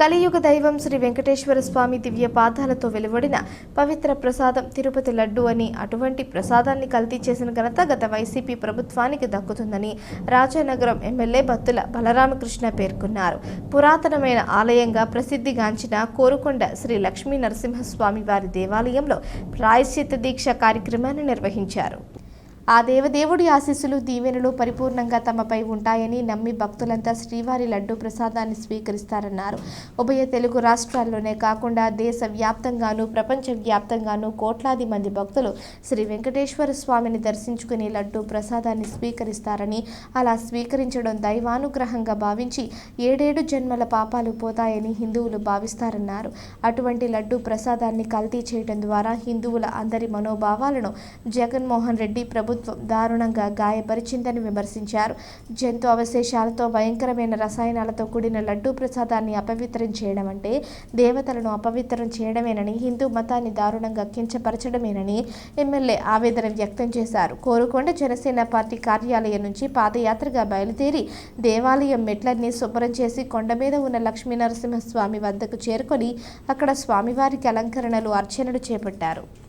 కలియుగ దైవం శ్రీ వెంకటేశ్వర స్వామి దివ్య పాదాలతో వెలువడిన పవిత్ర ప్రసాదం తిరుపతి లడ్డు అని అటువంటి ప్రసాదాన్ని కల్తీ చేసిన ఘనత గత వైసీపీ ప్రభుత్వానికి దక్కుతుందని రాజానగరం ఎమ్మెల్యే బత్తుల బలరామకృష్ణ పేర్కొన్నారు. పురాతనమైన ఆలయంగా ప్రసిద్ధిగాంచిన కోరుకొండ శ్రీ లక్ష్మీ నరసింహస్వామి వారి దేవాలయంలో ప్రాయశ్చిత్త దీక్ష కార్యక్రమాన్ని నిర్వహించారు. ఆ దేవదేవుడి ఆశీస్సులు దీవెనలు పరిపూర్ణంగా తమపై ఉంటాయని నమ్మి భక్తులంతా శ్రీవారి లడ్డు ప్రసాదాన్ని స్వీకరిస్తారన్నారు. ఉభయ తెలుగు రాష్ట్రాల్లోనే కాకుండా దేశ వ్యాప్తంగాను ప్రపంచ వ్యాప్తంగానూ కోట్లాది మంది భక్తులు శ్రీ వెంకటేశ్వర స్వామిని దర్శించుకుని లడ్డు ప్రసాదాన్ని స్వీకరిస్తారని అలా స్వీకరించడం దైవానుగ్రహంగా భావించి ఏడేడు జన్మల పాపాలు పోతాయని హిందువులు భావిస్తారన్నారు. అటువంటి లడ్డు ప్రసాదాన్ని కల్తీ చేయడం ద్వారా హిందువుల అందరి మనోభావాలను జగన్మోహన్ రెడ్డి ప్రభుత్వం దారుణంగా గాయపరిచిందని విమర్శించారు. జంతు అవశేషాలతో భయంకరమైన రసాయనాలతో కూడిన లడ్డూ ప్రసాదాన్ని అపవిత్రం చేయడం అంటే దేవతలను అపవిత్రం చేయడమేనని హిందూ మతాన్ని దారుణంగా కించపరచడమేనని ఎమ్మెల్యే ఆవేదన వ్యక్తం చేశారు. కోరుకొండ జనసేన పార్టీ కార్యాలయం నుంచి పాదయాత్రగా బయలుదేరి దేవాలయం మెట్లన్నీ శుభ్రం చేసి కొండ మీద ఉన్న లక్ష్మీ నరసింహస్వామి వద్దకు చేరుకొని అక్కడ స్వామివారికి అలంకరణలు అర్చనలు చేపట్టారు.